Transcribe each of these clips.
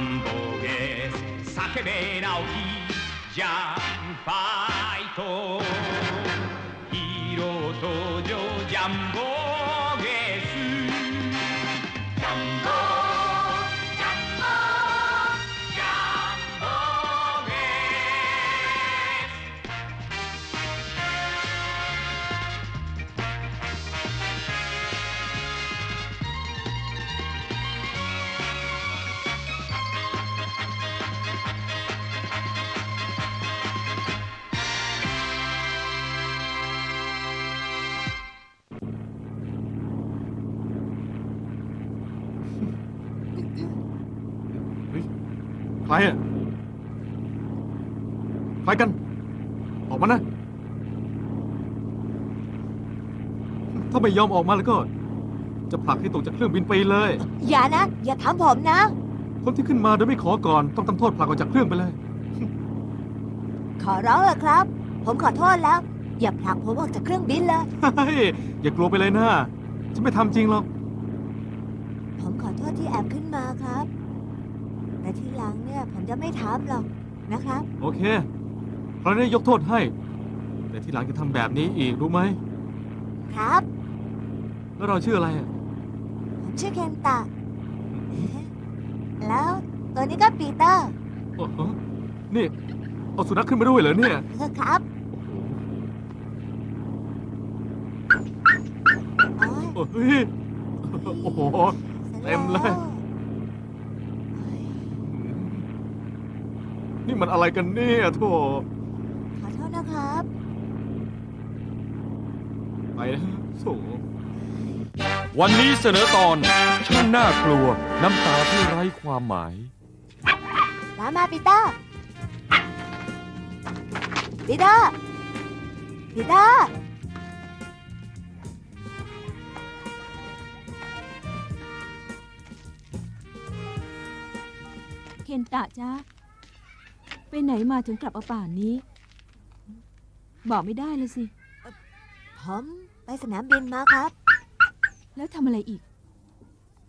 fandangues, saque bien aquí, ya, ใครอะใครกัน ออกมานะ ถ้าไม่ยอมออกมาแล้วก็ จะผลักให้ตกจากเครื่องบินไปเลย อย่านะ อย่าทำผมนะ คนที่ขึ้นมาโดยไม่ขอก่อนต้องทำโทษผลักออกจากเครื่องไปเลย ขอร้องละครับ ผมขอโทษแล้ว อย่าผลักผมออกจากเครื่องบินเลย เฮ้ยอย่ากลัวไปเลยนะฉันไม่ทำจริงหรอก ผมขอโทษที่แอบขึ้นมาครับ แต่ทีหลังเนี่ยผมจะไม่ทำหรอกนะครับ โอเคคราวนี้ยกโทษให้ แต่ทีหลังจะทำแบบนี้อีกรู้ไหม ครับแล้วเราชื่ออะไรอะผมชื่อเคนตะ แล้วตัวนี้ก็ปีเตอร์โอ้โหนี่ เอาสุนัขขึ้นมาด้วยเหรอเนี่ยครับโอ้ยโอ้โหเฮ้ยโอ้โห เต็มเลยนี่ มันอะไรกันเนี่ยโถขอโทษนะครับ ไปนะโถวันนี้เสนอตอนช่างน่ากลัว น้ำตาที่ไร้ความหมาย ตามมาปีเตอร์ปีเตอร์ปีเตอร์เคนตะจ้า ไปไหนมาถึงกลับเอาป่านนี้ บอกไม่ได้เลยสิ ผมไปสนามบินมาครับ แล้วทำอะไรอีก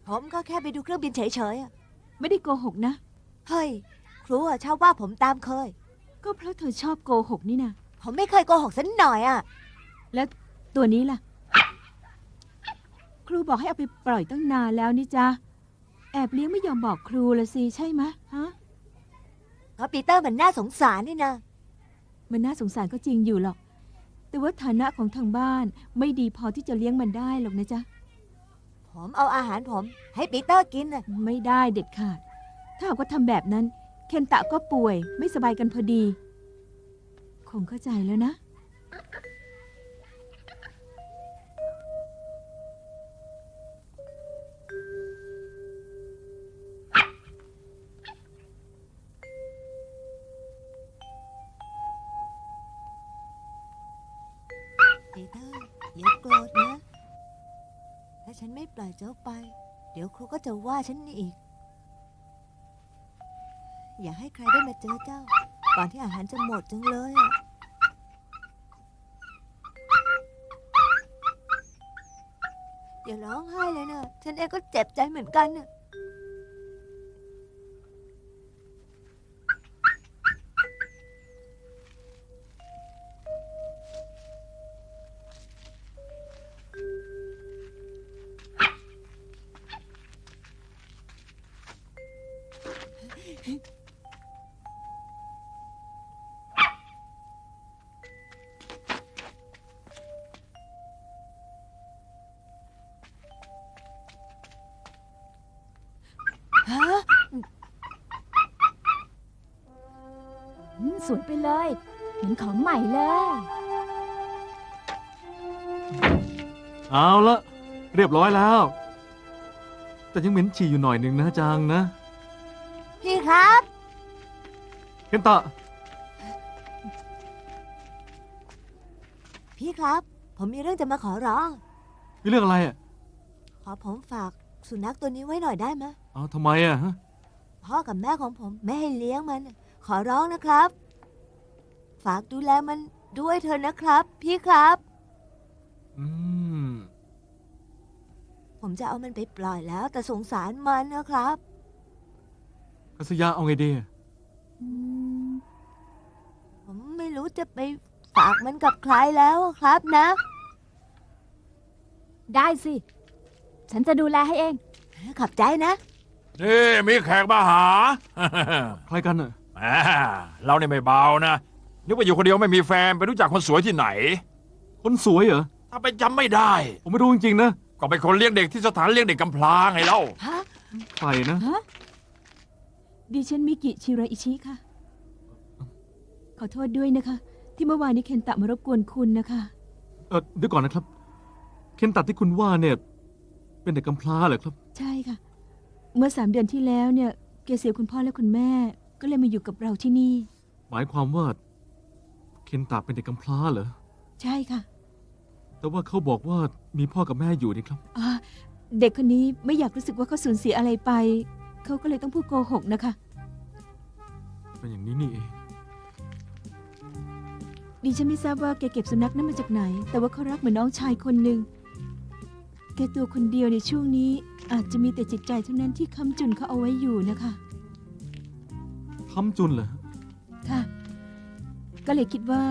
ผมก็แค่ไปดูเครื่องบินเฉยๆอะไม่ได้โกหกนะ เฮ้ย ครูอะชอบว่าผมตามเคย ก็เพราะเธอชอบโกหกนี่นะผมไม่เคยโกหกสักหน่อยอะแล้วตัวนี้ล่ะ ครูบอกให้เอาไปปล่อยตั้งนานแล้วนี่จ้าแอบเลี้ยงไม่ยอมบอกครูละสิใช่ไหมะฮะเพ ราะปีเตอร์มันน่าสงสารนี่นะมันน่าสงสารก็จริงอยู่หรอก แต่ว่าฐานะของทางบ้านไม่ดีพอที่จะเลี้ยงมันได้หรอกนะจ๊ะ ผมเอาอาหารผม ให้ปีเตอร์กินน่ะไม่ได้เด็ดขาด ถ้าหากว่าทำแบบนั้น เคนตะก็ป่วยไม่สบายกันพอดี คงเข้าใจแล้วนะ เดี๋ยวครูก็จะว่าฉันอีก อย่าให้ใครได้มาเจอเจ้า ก่อนที่อาหารจะหมดจังเลยอะอย่าร้องไห้เลยนะ ฉันเองก็เจ็บใจเหมือนกันน่ะ เอาละเรียบร้อยแล้ว แต่ยังเหม็นฉี่อยู่หน่อยหนึ่งนะจังนะพี่ครับ เคนตะพี่ครับ ผมมีเรื่องจะมาขอร้อง มีเรื่องอะไรอะขอผมฝากสุนัขตัวนี้ไว้หน่อยได้ไหมเอาทำไมอะฮะพ่อกับแม่ของผมไม่ให้เลี้ยงมัน ขอร้องนะครับ ฝากดูแลมันด้วยเถอะนะครับ พี่ครับ อืม ผมจะเอามันไปปล่อยแล้ว แต่สงสารมันนะครับคัสยาเอาไงดีอืมผมไม่รู้จะไปฝากมันกับใครแล้วอะครับนะ ได้สิ ฉันจะดูแลให้เอง ขอบใจนะ นี่มีแขกมาหา ใครกันน่ะแหมเราเนี่ยไม่เบานะ นึกว่าอยู่คนเดียวไม่มีแฟน ไปรู้จักคนสวยที่ไหน คนสวยเหรอ ถ้าไปจำไม่ได้ ผมไม่รู้จริงๆนะ ก็เป็นคนเลี้ยงเด็กที่สถานเลี้ยงเด็กกำพร้าไงเล่าฮะใครนะ ฮะดิฉันมิกิชิราอิชิค่ะ ขอโทษด้วยนะคะ ที่เมื่อวานนี้เคนตะมารบกวนคุณนะคะ เออเดี๋ยวก่อนนะครับ เคนตัดที่คุณว่าเนี่ย เป็นเด็กกำพร้าเหรอครับ ใช่ค่ะ เมื่อสามเดือนที่แล้วเนี่ยแกเสียคุณพ่อและคุณแม่ ก็เลยมาอยู่กับเราที่นี่ หมายความว่า เคนตัดเป็นเด็กกำพร้าเหรอ ใช่ค่ะ แต่ว่าเขาบอกว่ามีพ่อกับแม่อยู่นี่ครับ อ่าเด็กคนนี้ไม่อยากรู้สึกว่าเขาสูญเสียอะไรไป เขาก็เลยต้องพูดโกหกนะคะ เป็นอย่างนี้นี่เอง ดิฉันไม่ทราบว่าแกเก็บสุนัขนั้นมาจากไหน แต่ว่าเขารักเหมือนน้องชายคนหนึ่ง แกตัวคนเดียวในช่วงนี้ อาจจะมีแต่จิตใจเท่านั้นที่ค้ำจุนเขาเอาไว้อยู่นะคะทำจุนเหรอ ค่ะ ก็เลยคิดว่า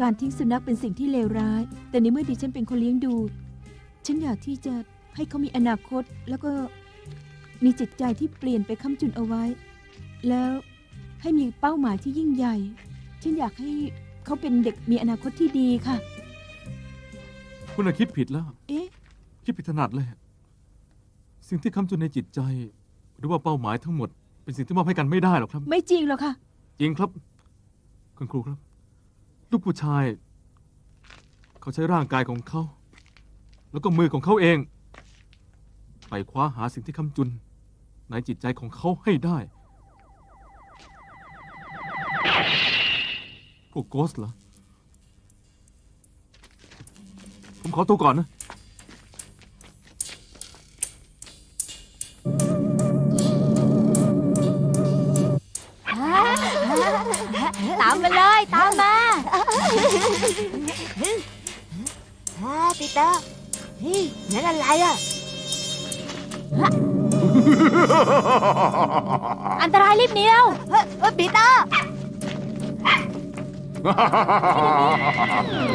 การทิ้งสุนัขเป็นสิ่งที่เลวร้าย แต่ในเมื่อดิฉันเป็นคนเลี้ยงดู ฉันอยากที่จะให้เขามีอนาคต แล้วก็มีจิตใจที่เปลี่ยนไปค้ำจุนเอาไว้ แล้วให้มีเป้าหมายที่ยิ่งใหญ่ ฉันอยากให้เขาเป็นเด็กมีอนาคตที่ดีค่ะ คุณน่ะคิดผิดแล้ว เอ๊ะ คิดผิดถนัดเลย สิ่งที่ค้ำจุนในจิตใจ หรือว่าเป้าหมายทั้งหมด เป็นสิ่งที่มอบให้กันไม่ได้หรอกครับ ไม่จริงหรอกค่ะ จริงครับ คุณครูครับ ลูกผู้ชาย เขาใช้ร่างกายของเขา แล้วก็มือของเขาเอง ไปคว้าหาสิ่งที่คำจุน ในจิตใจของเขาให้ได้ พวกโกสเหรอ ผมขอตัวก่อนนะตามมาเลย ตามมา ฮะปีเตอร์เฮ้ยนั่นอะไรอะ อันตรายรีบหนีเราเฮ้ยเฮ้ยปีเตอร์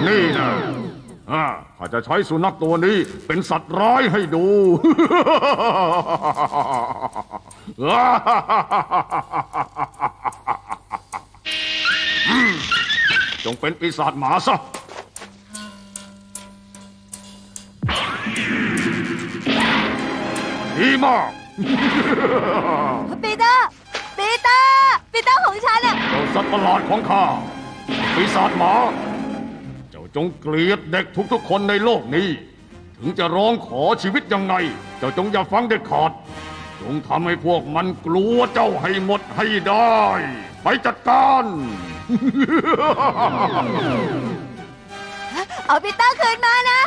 นี่นะอ่าข้าจะใช้สุนัขตัวนี้เป็นสัตว์ร้ายให้ดู อืม งเป็นปีศาจหมาซะดีมากปีเตอร์ปีเตอร์ปีเตอร์ของฉันอะเจ้าสัตว์ประหลาดของข้าปีศาจหมา เจ้าจงเกลียดเด็กทุกๆคนในโลกนี้ ถึงจะร้องขอชีวิตยังไง เจ้าจงอย่าฟังเด็ดขาด จงทำให้พวกมันกลัวเจ้าให้หมดให้ได้ ไปจัดการ เอาปีเตอร์คืนมานะ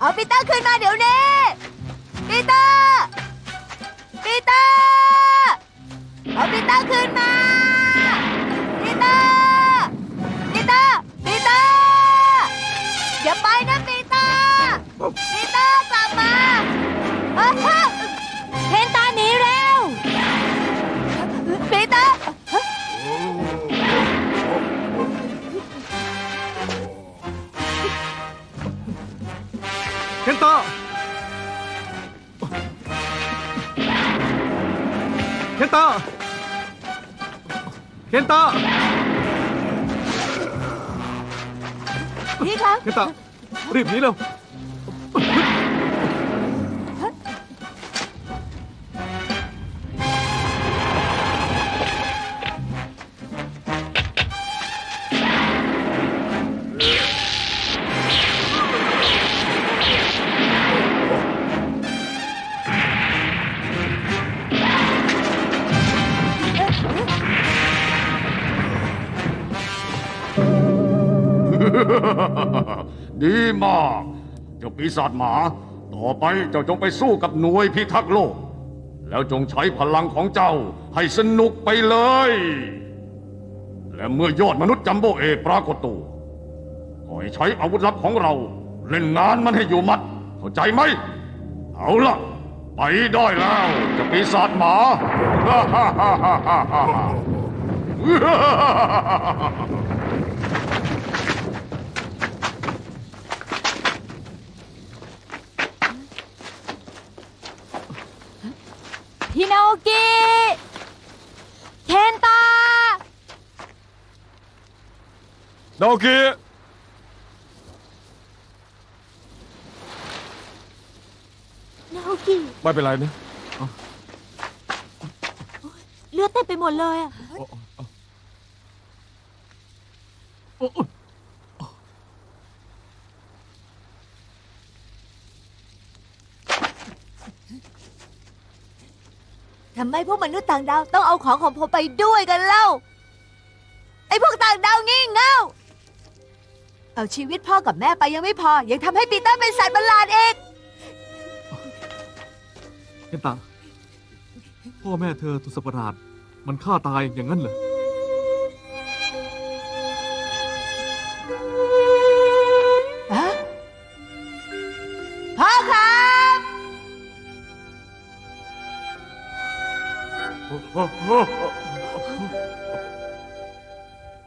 เอาปีเตอร์คืนมาเดี๋ยวนี้ปีเตอร์ปีเตอร์เอาปีเตอร์คืนมาปีเตอร์ปีเตอร์ปีเตอร์อย่าไปนะปีเตอร์ปีเตอร์กลับมา เคนตาเคนตาเปีศาจหมา ต่อไปเจ้าจงไปสู้กับหน่วยพิทักษ์โลก แล้วจงใช้พลังของเจ้าให้สนุกไปเลย และเมื่อยอดมนุษย์จัมโบเอกปรากฏตัวก็ให้ใช้อาวุธลับของเรา เล่นงานมันให้อยู่มัด เข้าใจไหม เอาล่ะ ไปได้แล้วจะปีศาจหมา พี่นาโอกิเคนตานาโอกินาโอกิไม่เป็นไรนะเลือดเต็มไปหมดเลยอะ โอ้ ทำไมพวกมนุษย์ต่างดาวต้องเอาของของผมไปด้วยกันเล่า ไอ้พวกต่างดาวงี่เง่า เอาชีวิตพ่อกับแม่ไปยังไม่พอ ยังทำให้ปีเตอร์เป็นสัตว์ประหลาดอีกเคนตาพ่อแม่เธอถูกสัตว์ประหลาด มันฆ่าตายอย่างนั้นเหรอ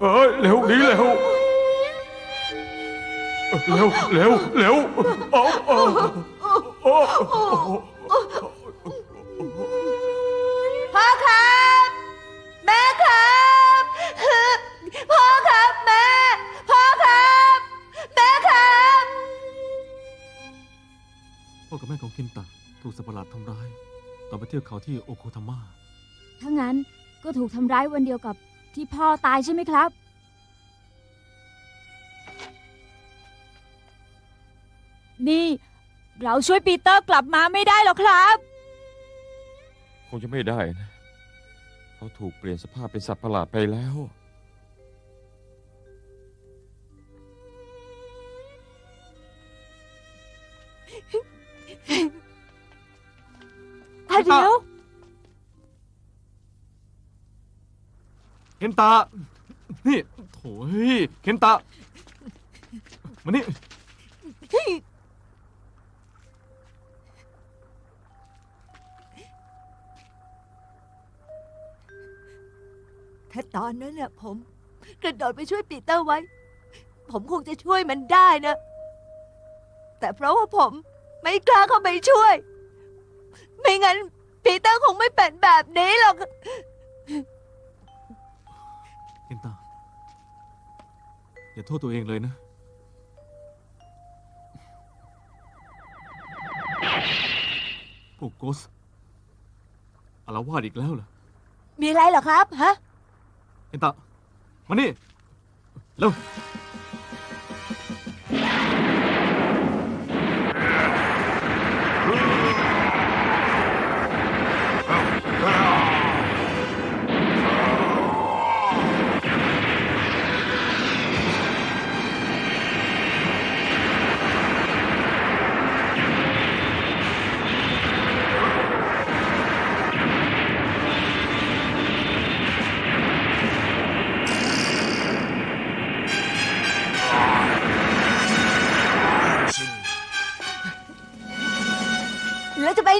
เอ้ยเร็วหนีเร็วเร็วเร็วเร็วเอาเอาเอาพ่อครับ แม่ครับ พ่อครับแม่ พ่อครับ แม่ครับพ่อกับแม่ของเคนตาถูกสัตว์ประหลาดทำร้าย ตอนไปเที่ยวเขาที่โอโคทาม่า ถ้างั้นก็ถูกทำร้ายวันเดียวกับที่พ่อตายใช่ไหมครับ นี่ เราช่วยปีเตอร์กลับมาไม่ได้หรอกครับ คงจะไม่ได้นะเขาถูกเปลี่ยนสภาพเป็นสัตว์ประหลาดไปแล้ว เคนตา นี่โถ่เฮ้ยเคนตา มานี่ ถ้าตอนนั้นน่ะผม กระโดดไปช่วยปีเตอร์ไว้ ผมคงจะช่วยมันได้นะ แต่เพราะว่าผมไม่กล้าเข้าไปช่วย ไม่งั้นปีเตอร์คงไม่เป็นแบบนี้หรอก อย่าโทษตัวเองเลยนะ พวกโกสอารวาดอีกแล้วเหรอมีอะไรเหรอครับ ฮะเคนตามานี่ เร็ว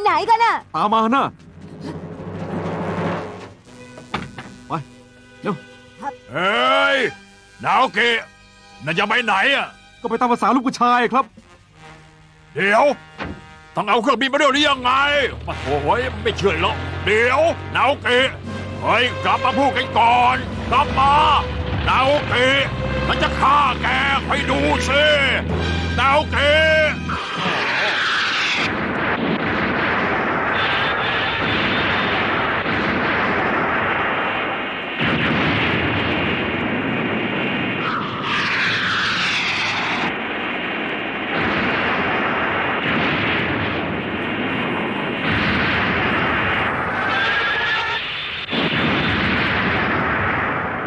ไปไหนกันน่ะ ตามมานะไปเร็วเฮ้ยนาโอกินั่นจะไปไหนอะ ก็ไปตามภาษาลูกผู้ชายครับ เดี๋ยว ต้องเอาเครื่องบินมาด้วยหรือยังไงมาโอ้ยไม่เชื่อหรอกเดี๋ยวนาโอกิเฮ้ยกลับมาพูดกันก่อน กลับมานาโอกิฉันจะฆ่าแกให้ดูสินาโอกิ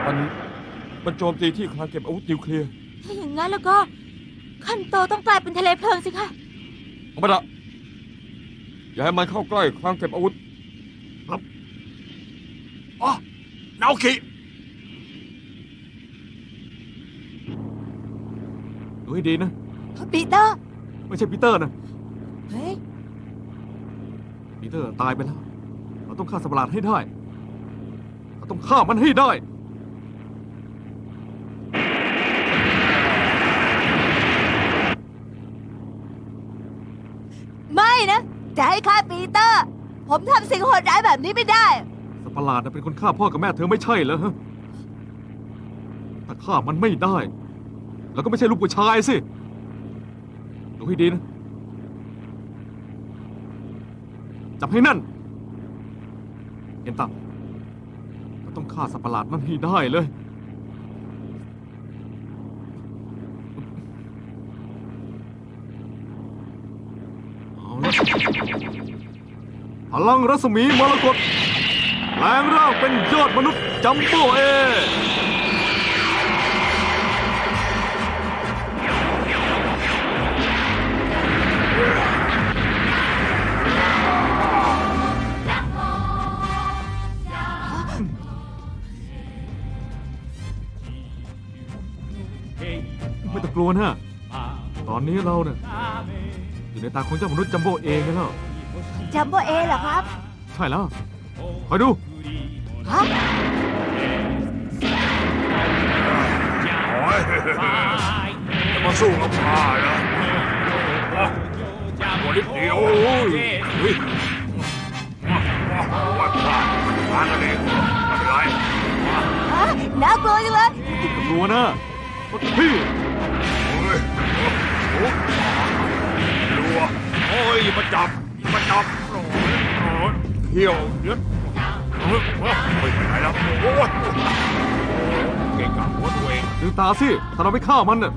มันมัน โจมตีที่คลังเก็บอาวุธนิวเคลียร์ถ้าอย่างนั้นแล้วก็คันโตต้องกลายเป็นทะเลเพลิงสิคะเอามาละอย่าให้มันเข้าใกล้คลังเก็บอาวุธ อ๋อนาโอกิดูให้ดีนะ ปีเตอร์ ไม่ใช่ปีเตอร์นะ เฮ้ย ปีเตอร์ตายไปแล้ว เราต้องฆ่าสัตว์ประหลาดให้ได้ เราต้องฆ่ามันให้ได้ ไม่นะ จะให้ฆ่าปีเตอร์ ผมทำสิ่งโหดร้ายแบบนี้ไม่ได้ สัตว์ประหลาดน่ะเป็นคนฆ่าพ่อกับแม่เธอไม่ใช่เหรอฮะถ้าฆ่ามันไม่ได้ แล้วก็ไม่ใช่ลูกผู้ชายสิดูให้ดีนะ จับให้นั่นเห็นตังเราต้องฆ่าสัตว์ประหลาดนั่นให้ได้เลย เอาละ พลังรัศมีมรกตแปลงร่างเป็นยอดมนุษย์จัมโบเอ ไม่ต้องกลัวนะ ตอนนี้เราเนี่ยอยู่ในตาของเจ้ามนุษย์จัมโบเองแล้ว จัมโบเอเหรอครับใช่แล้วคอยดู ฮะโอ้ยจะมาสู้กับข้าเหรอตัวนิดเดียวโอ้ยเฮ้ยว่าข้าทางกันเองไม่เป็นไรฮะน่ากลัวจังเลยกลัวนะพี่เฮ้ยโอ้รัวโอ้ยมาจับ มาจับโอ้ยโอ้ยเขี้ยวเย็ดเฮ้ยไม่ไปไหนแล้วโอ้ยเก่งกับหัวตัวเองลืมตาสิถ้าเราไม่ฆ่ามันน่ะ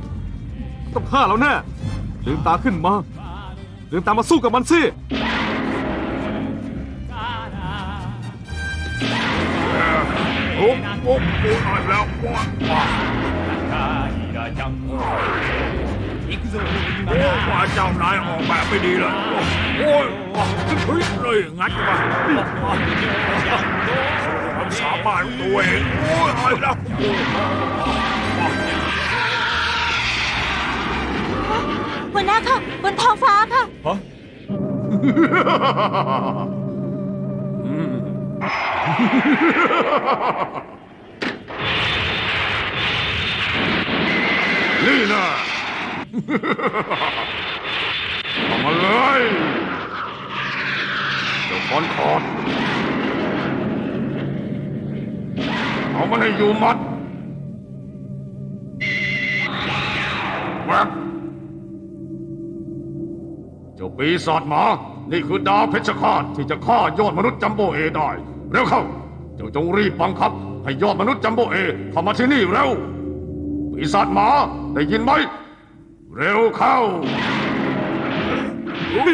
ต้องฆ่าเราแน่ลืมตาขึ้นมาลืมตามาสู้กับมันสิโอ้โอ้โอ้ตายแล้วว้าว โอ้ว่าเจ้านายออกแบบไม่ดีเลย โอ้ยว้าเฮ้ยเลยงัดมาความสามารถตัวเองโอ้ยตายแล้วหัวหน้าค่ะบนท้องฟ้าค่ะนี่นะ เอามาเลยเจ้าคอนคอร์ดเอามันให้อยู่มัดแวบเจ้าปีศาจหมา นี่คือดาวเพชรฆาตที่จะฆ่ายอดมนุษย์จัมโบเอได้ เร็วเข้า เจ้าจงรีบบังคับ ให้ยอดมนุษย์จัมโบเอเข้ามาที่นี่เร็ว ปีศาจหมาได้ยินไหม เร็วเข้าไม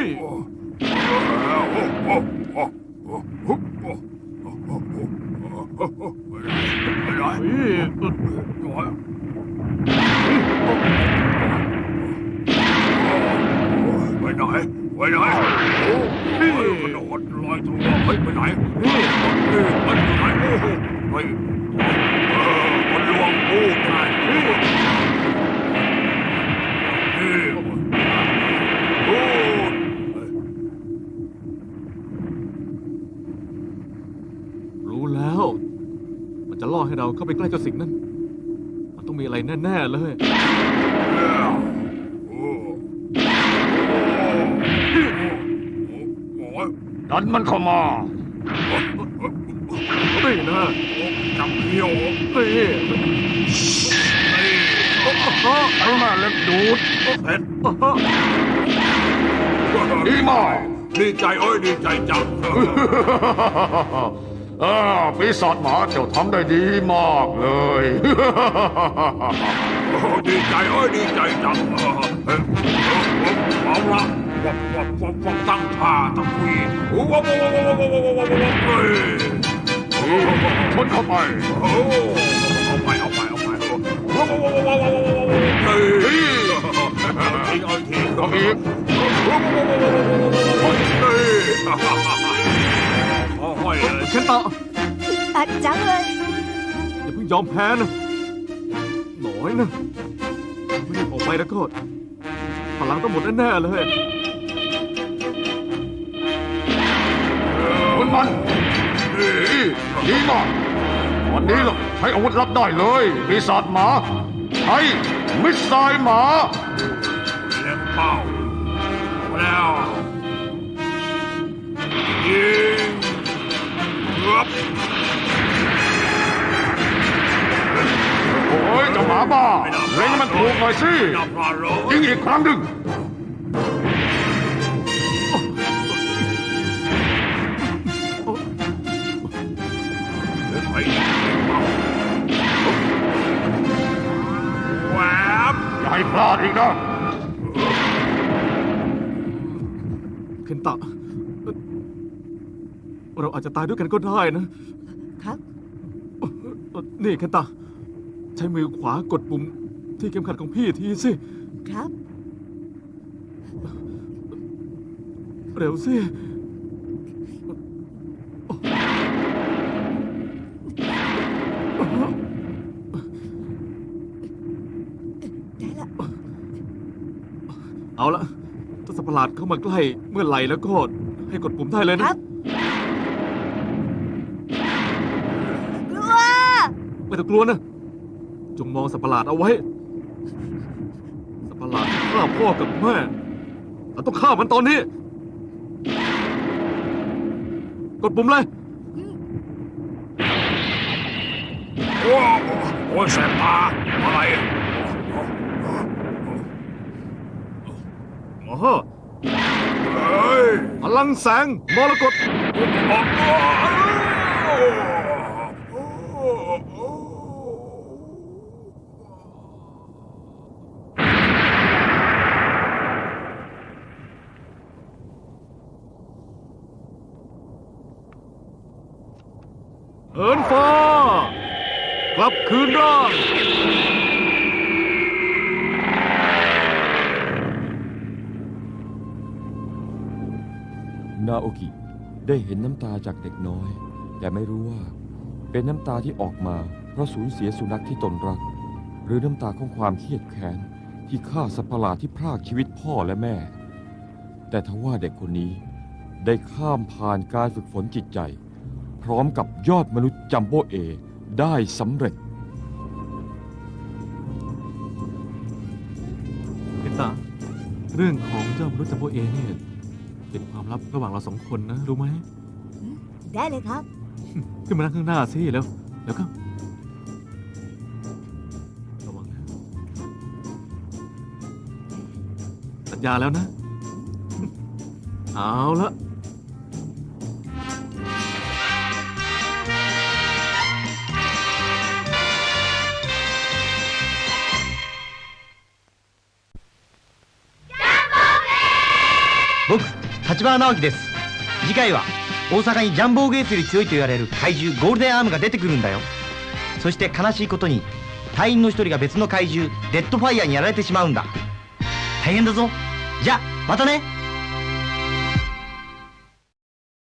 ่ได้ไปไหนไปไหนกระโดดลอยตัวไปไปไหนไปไหนไปคนลวงผู้ชาย ให้เราเข้าไปใกล้เจ้าสิ่งนั้น มันต้องมีอะไรแน่ๆเลย ดันมันเข้ามานี่นะจับเขี้ยวนี่ไอ้ม่เล็กดูดเผ็ดดีมากดีใจเอ้ยดีใจจัง ออปีศาจหมาเจ้าทำได้ดีมากเลย โอ้ดีใจเอ้ยดีใจจังเอาละวับวับวับวับตั้งท่าตั้งคุยวับวับวับวับวับวับวับวับเลยชนเข้าไปเอาไปเอาไปเอาไปวับวับวับวับวับวับเลยทิ้งเอาทิ้งเอาอีกวับวับวับวับวับเลย อยๆเลยเคนตะอัดจังเลย อย่าเพิ่งยอมแพ้นะหน่อยนะไม่ได้ออกไปแล้วก็พลังต้องหมดแน่ๆเลยมันดีดีมากวันนี้ล่ะใช้อาวุธลับได้เลยปีศาจหมาใช้มิสไซล์หมาเล็งเป้าแล้วยิง ครับโอ้ยเจ้าหมาบ้าเล็งให้มั อาจจะตายด้วยกันก็ได้นะครับเอ่อนี่เคนตะใช้มือขวากดปุ่มที่เข็มขัดของพี่ทีสิ ครับ เร็วสิได้ละเอาละถ้าสัตว์ประหลาดเข้ามาใกล้เมื่อไหร่แล้วก็ให้กดปุ่มได้เลยคนะ ไม่ต้องกลัวนะ จงมองสัตว์ประหลาดเอาไว้ สัตว์ประหลาดฆ่าพ่อกับแม่เราต้องฆ่ามันตอนนี้ กดปุ่มเลย โอ้โอ้ยแสบตาอะไรอ๋อเฮ้ยพลังแสงมรกตออกตัว เอินฟ้า กลับคืนร่างนาโอกิได้เห็นน้ำตาจากเด็กน้อย แต่ไม่รู้ว่า เป็นน้ำตาที่ออกมาเพราะสูญเสียสุนัขที่ตนรัก หรือน้ำตาของความเครียดแค้นที่ฆ่าสัตว์ประหลาดที่พรากชีวิตพ่อและแม่ แต่ทว่าเด็กคนนี้ได้ข้ามผ่านการฝึกฝนจิตใจ พร้อมกับยอดมนุษย์จัมโบเอได้สำเร็จเคนตะเรื่องของเจ้ามนุษย์จัมโบเอเนี่ยเป็นความลับระหว่างเราสองคนนะ รู้ไหม ได้เลยครับ ขึ้นมานั่งข้างหน้าสิแล้วแล้วก็ระวังนะสัญญาแล้วนะ เอาละ 立花直樹です。次回は大阪にジャンボーゲースより強いと言われる怪獣ゴールデンアームが出てくるんだよ。そして悲しいことに隊員の一人が別の怪獣デッドファイヤーにやられてしまうんだ。大変だぞ。じゃあまたね。